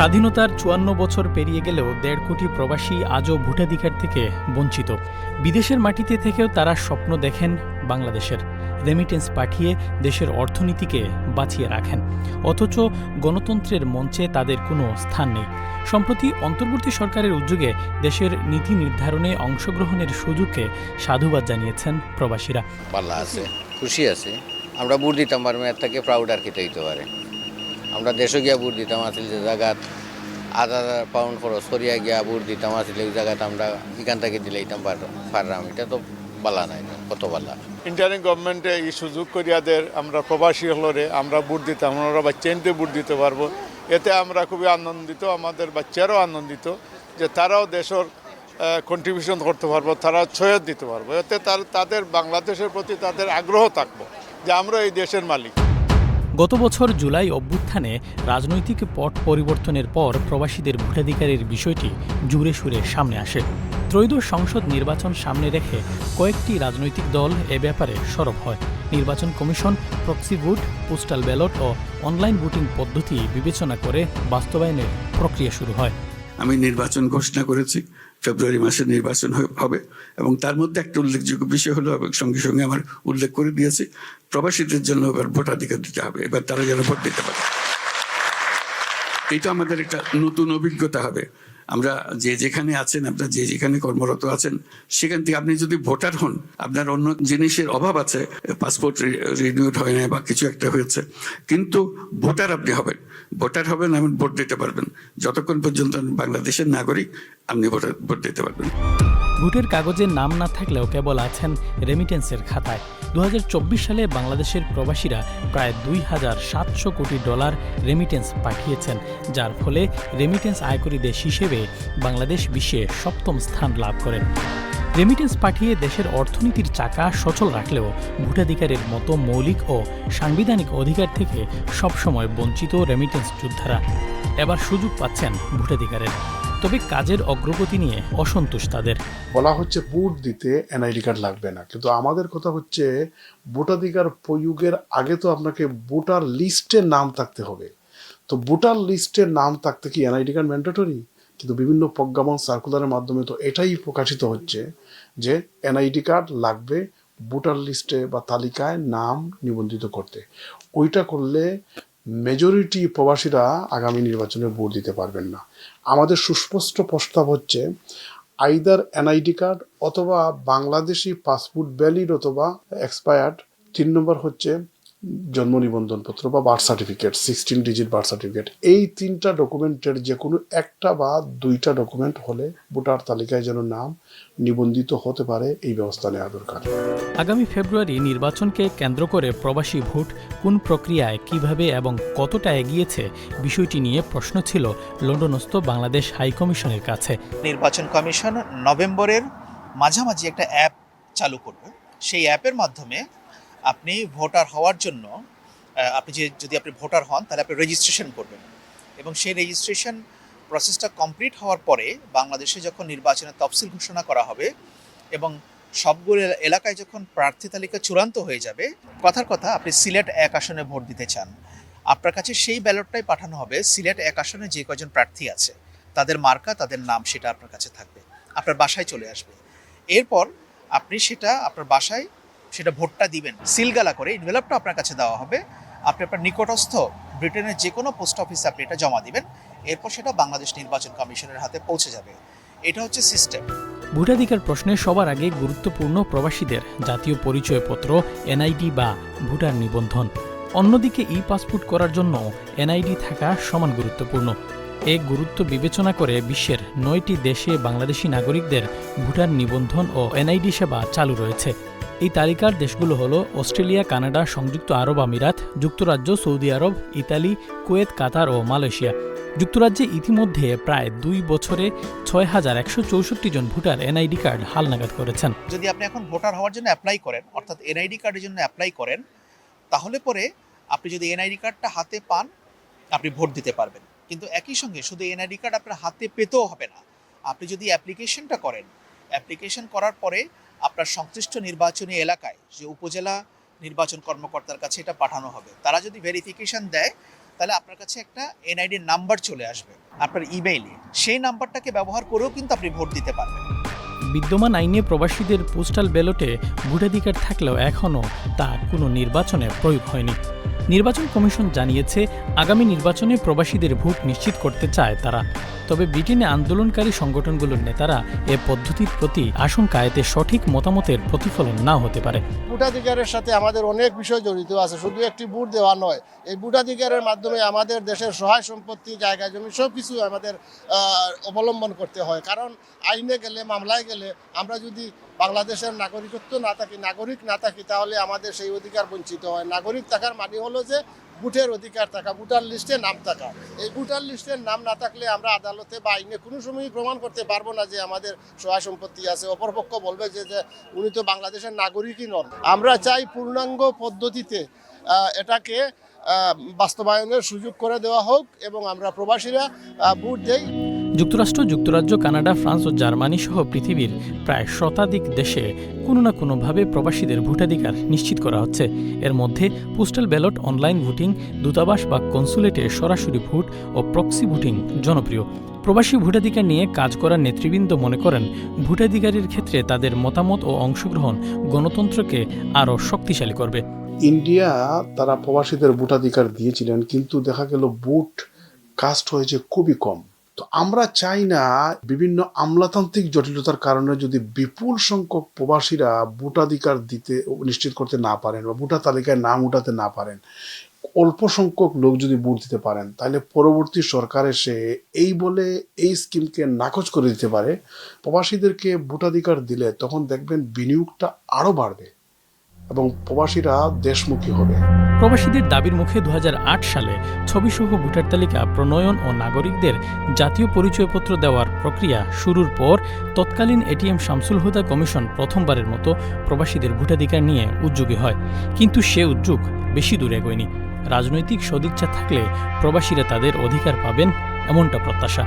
স্বাধীনতার চুয়ান্ন বছর পেরিয়ে গেলেও দেড় কোটি প্রবাসী আজও ভোটাধিকার থেকে বঞ্চিত। বিদেশের মাটিতে থেকেও তারা স্বপ্ন দেখেন বাংলাদেশের। রেমিটেন্স পাঠিয়ে দেশের অর্থনীতিকে বাঁচিয়ে রাখেন। অথচ গণতন্ত্রের মঞ্চে তাদের কোনো স্থান নেই। সম্প্রতি অন্তর্বর্তী সরকারের উদ্যোগে দেশের নীতি নির্ধারণে অংশগ্রহণের সুযোগকে সাধুবাদ জানিয়েছেন প্রবাসীরা। আছে, খুশি আছে। আমরা বুট দিতাম থেকে প্রাউড আর খেতে হইতে পারে। আমরা দেশে গিয়া বুট দিতাম আসলে যে জায়গাত আধা হাজার পাউন্ড খরচ করিয়া গিয়া বুট দিতাম আসলে ওই জায়গাতে আমরা এখান থেকে দিলাইতাম পারলাম এটা তো বালা নাই, কত বালা। ইন্টারিম গভর্নমেন্টে এই সুযোগ করিয়াদের আমরা প্রবাসী হলরে আমরা বুট দিতাম আমরা বাচ্চাইনতে বুট দিতে পারব। এতে আমরা খুবই আনন্দিত, আমাদের বাচ্চারাও আনন্দিত যে তারাও দেশের কন্ট্রিবিউশন করতে পারব তারা ছয়ত দিতে পারব। এতে তার তাদের বাংলাদেশের প্রতি তাদের আগ্রহ থাকব যে আমরা এই দেশের মালিক। গত বছর জুলাই অভ্যুত্থানে রাজনৈতিক পট পরিবর্তনের পর প্রবাসীদের ভোটাধিকারের বিষয়টি জুড়ে সুরে সামনে আসে। ত্রয়োদশ সংসদ নির্বাচন সামনে রেখে কয়েকটি রাজনৈতিক দল এ ব্যাপারে সরব হয়। নির্বাচন commission, proxy vote postal ballot ও অনলাইন ভোটিং পদ্ধতি বিবেচনা করে বাস্তবায়নের প্রক্রিয়া শুরু হয়। আমি নির্বাচন ঘোষণা করেছি, ফেব্রুয়ারি মাসে নির্বাচন হবে- এবং তার মধ্যে একটা উল্লেখযোগ্য বিষয় হলো এবং সঙ্গে সঙ্গে আমার উল্লেখ করে দিয়েছি, প্রবাসীদের জন্য এবার ভোটাধিকার দিতে হবে, এবার তারা যেন ভোট দিতে পারে। এটা আমাদের একটা নতুন অভিজ্ঞতা হবে। আমরা যে যেখানে আছেন, আপনার যে যেখানে কর্মরত আছেন, সেখান থেকে আপনি যদি ভোটার হন, আপনার অন্য জিনিসের অভাব আছে, পাসপোর্ট রিনিউড হয় না বা কিছু একটা হয়েছে, কিন্তু ভোটার আপনি হবেন। ভোটার হবেন আপনি ভোট দিতে পারবেন। যতক্ষণ পর্যন্ত বাংলাদেশের নাগরিক, আপনি ভোটার ভোট দিতে পারবেন। ভোটের কাগজে নাম না থাকলেও কেবল আছেন রেমিটেন্সের খাতায়। দু হাজার চব্বিশ সালে বাংলাদেশের প্রবাসীরা প্রায় দুই হাজার সাতশো কোটি ডলার রেমিটেন্স পাঠিয়েছেন, যার ফলে রেমিটেন্স আয়করী দেশ হিসেবে বাংলাদেশ বিশ্বে সপ্তম স্থান লাভ করেন। রেমিটেন্স পাঠিয়ে দেশের অর্থনীতির চাকা সচল রাখলেও ভোটাধিকারের মতো মৌলিক ও সাংবিধানিক অধিকার থেকে সবসময় বঞ্চিত রেমিটেন্স যোদ্ধারা। এবার সুযোগ পাচ্ছেন ভোটাধিকারের। তবে কাজের অগ্রগতি নিয়ে অসন্তোষ তাদের। বলা হচ্ছে বুট দিতে এনআইডি কার্ড লাগবে না। কিন্তু আমাদের কথা হচ্ছে ভোটাধিকার প্রয়োগের আগে তো আপনাকে ভোটার লিস্টে নাম থাকতে হবে। তো ভোটার লিস্টে নাম থাকতে কি এনআইডি কার্ড ম্যান্ডেটরি? কিন্তু বিভিন্ন প্রজ্ঞাপন সার্কুলারের মাধ্যমে তো এটাই প্রকাশিত হচ্ছে যে এনআইডি কার্ড লাগবে ভোটার লিস্টে বা তালিকায় নাম নিবন্ধিত করতে। ওইটা করলে মেজরিটি প্রবাসীরা আগামী নির্বাচনে ভোট দিতে পারবেন না। আমাদের সুস্পষ্ট প্রস্তাব হচ্ছে আইদার এনআইডি কার্ড অথবা বাংলাদেশি পাসপোর্ট ভ্যালিড অথবা এক্সপায়ার্ড তিন নম্বর হচ্ছে জন্ম নিবন্ধনপত্র বা birth certificate sixteen digit birth certificate এই তিনটা ডকুমেন্টের যে কোনো একটা বা দুইটা ডকুমেন্ট হলে ভোটার তালিকায় যেন নাম নিবন্ধিত হতে পারে এই ব্যবস্থা নেওয়া দরকার। আগামী ফেব্রুয়ারি নির্বাচনকে কেন্দ্র করে প্রবাসী ভোট কোন প্রক্রিয়ায় কীভাবে এবং কতটা এগিয়েছে বিষয়টি নিয়ে প্রশ্ন ছিল লন্ডনস্থ বাংলাদেশ হাইকমিশনের কাছে। নির্বাচন কমিশন নভেম্বরের মাঝামাঝি একটা অ্যাপ চালু করবে। সেই অ্যাপের মাধ্যমে আপনি ভোটার হওয়ার জন্য আপনি যে, যদি আপনি ভোটার হন, তাহলে আপনি রেজিস্ট্রেশন করবেন। এবং সেই রেজিস্ট্রেশন প্রসেসটা কমপ্লিট হওয়ার পরে বাংলাদেশে যখন নির্বাচনের তফসিল ঘোষণা করা হবে এবং সবগুলো এলাকায় যখন প্রার্থী তালিকা চূড়ান্ত হয়ে যাবে, কথার কথা, আপনি সিলেট এক আসনে ভোট দিতে চান। আপনার কাছে সেই ব্যালটটাই পাঠানো হবে, সিলেট এক আসনে যে কজন প্রার্থী আছে। তাদের মার্কা, তাদের নাম সেটা আপনার কাছে থাকবে। আপনার বাসায় চলে আসবে। এরপর আপনি সেটা আপনার বাসায় সেটা ভোটটা দিবেন। সিলগালা করে ইনভেলপটা আপনার কাছে দেওয়া হবে। আপনি আপনার নিকটস্থ ব্রিটেনের যে কোনো পোস্ট অফিসে আপনি এটা জমা দিবেন। এরপর সেটা বাংলাদেশ নির্বাচন কমিশনের হাতে পৌঁছে যাবে। এটা হচ্ছে সিস্টেম ভোটাধিকার প্রশ্নে সবার আগে গুরুত্বপূর্ণ প্রবাসীদের জাতীয় পরিচয়পত্র, এনআইডি বা ভোটার নিবন্ধন। অন্যদিকে ই পাসপোর্ট করার জন্য এনআইডি থাকা সমান গুরুত্বপূর্ণ। এ গুরুত্ব বিবেচনা করে বিশ্বের নয়টি দেশে বাংলাদেশি নাগরিকদের ভোটার নিবন্ধন ও এনআইডি সেবা চালু রয়েছে। এই তালিকার দেশগুলো হলো অস্ট্রেলিয়া, কানাডা, সংযুক্ত আরব আমিরাত, যুক্তরাজ্য, সৌদি আরব, ইতালি, কুয়েত, কাতার ও মালয়েশিয়া। যুক্তরাজ্যে ইতিমধ্যে প্রায় দুই বছরে ছয় হাজার একশো চৌষট্টি জন ভোটার এনআইডি কার্ড হালনাগাদ করেছেন। যদি আপনি এখন ভোটার হওয়ার জন্য অ্যাপ্লাই করেন, অর্থাৎ এনআইডি কার্ডের জন্য অ্যাপ্লাই করেন, তাহলে পরে আপনি যদি এনআইডি কার্ডটা হাতে পান, আপনি ভোট দিতে পারবেন। কিন্তু একই সঙ্গে শুধু এনআইডি কার্ড আপনার হাতে পেতেও হবে না। আপনি যদি অ্যাপ্লিকেশনটা করেন অ্যাপ্লিকেশন করার পরে আপনার সংশ্লিষ্ট নির্বাচনী এলাকায় যে উপজেলা নির্বাচন কর্মকর্তার কাছে এটা পাঠানো হবে, তারা যদি ভেরিফিকেশন দেয়, তাহলে আপনার কাছে একটা এনআইডির নাম্বার চলে আসবে, আপনার ইমেইলে সেই নাম্বারটাকে ব্যবহার করেও কিন্তু আপনি ভোট দিতে পারবেন। বিদ্যমান আইনে প্রবাসীদের পোস্টাল ব্যালটে ভোটাধিকার থাকলেও এখনও তা কোনো নির্বাচনে প্রয়োগ হয়নি। নির্বাচন কমিশন জানিয়েছে, আগামী নির্বাচনে প্রবাসীদের ভোট নিশ্চিত করতে চায় তারা। তবে ব্রিটেনে আন্দোলনকারী সংগঠনগুলোর নেতারা এ পদ্ধতির প্রতি আশঙ্কা, এতে সঠিক মতামতের প্রতিফলন না হতে পারে। ভোটাধিকারের সাথে আমাদের অনেক বিষয় জড়িত আছে, শুধু একটি ভোট দেওয়া নয়। এই ভোটাধিকারের মাধ্যমে আমাদের দেশের সহায় সম্পত্তি, জায়গা জমি সব কিছু আমাদের অবলম্বন করতে হয়। কারণ আইনে গেলে, মামলায় গেলে আমরা যদি বাংলাদেশের নাগরিকত্ব না থাকি নাগরিক না থাকি তাহলে আমাদের সেই অধিকার বঞ্চিত হয়। নাগরিক থাকার মানে হলো যে ভোটের অধিকার থাকা, ভোটার লিস্টে নাম থাকা। এই ভোটার লিস্টের নাম না থাকলে আমরা আদালতে বা আইনে কোনো সময়ই প্রমাণ করতে পারব না যে আমাদের সহায় সম্পত্তি আছে। অপরপক্ষ বলবে যে যে উনি তো বাংলাদেশের নাগরিকই নন। আমরা চাই পূর্ণাঙ্গ পদ্ধতিতে এটাকে বাস্তবায়নের সুযোগ করে দেওয়া হোক এবং আমরা প্রবাসীরা ভোট দেই। যুক্তরাষ্ট্র, যুক্তরাজ্য, কানাডা, ফ্রান্স ও জার্মানি সহ পৃথিবীর প্রায় শতাধিক দেশে কোনো না কোনোভাবে প্রবাসীদের ভোটাধিকার নিশ্চিত করা হচ্ছে। এর মধ্যে পোস্টাল ব্যালট, অনলাইন ভোটিং, দূতাবাস বা কনসুলেটে সরাসরি ভোট ও প্রক্সি ভোটিং জনপ্রিয়। প্রবাসী ভোটাধিকার নিয়ে কাজ করা নেতৃবৃন্দ মনে করেন, ভোটাধিকারের ক্ষেত্রে তাদের মতামত ও অংশগ্রহণ গণতন্ত্রকে আরও শক্তিশালী করবে। ইন্ডিয়া তারা প্রবাসীদের ভোটাধিকার দিয়েছিলেন, কিন্তু দেখা গেল ভোট কাস্ট হয়েছে খুবই কম। তো আমরা চাই না বিভিন্ন আমলাতান্ত্রিক জটিলতার কারণে যদি বিপুল সংখ্যক প্রবাসীরা ভোটাধিকার দিতে নিশ্চিত করতে না পারেন বা ভোটার তালিকায় নাম উঠাতে না পারেন, অল্প সংখ্যক লোক যদি ভোট দিতে পারেন, তাহলে পরবর্তী সরকার এসে এই বলে এই স্কিমকে নাকচ করে দিতে পারে। প্রবাসীদেরকে ভোটাধিকার দিলে তখন দেখবেন বিনিয়োগটা আরও বাড়বে। এবং প্রবাসীরা দেশমুখী হবে। প্রবাসীদের দাবির মুখে দু হাজার আট সালে ছবিসহ ভোটার তালিকা, প্রণয়ন ও নাগরিকদের জাতীয় পরিচয়পত্র দেওয়ার প্রক্রিয়া শুরুর পর তৎকালীন এটিএম শামসুল হুদা কমিশন প্রথমবারের মতো প্রবাসীদের ভোটাধিকার নিয়ে উদ্যোগী হয়। কিন্তু সে উদ্যোগ বেশি দূরে এগোয়নি। রাজনৈতিক সদিচ্ছা থাকলে প্রবাসীরা তাদের অধিকার পাবেন এমনটা প্রত্যাশা।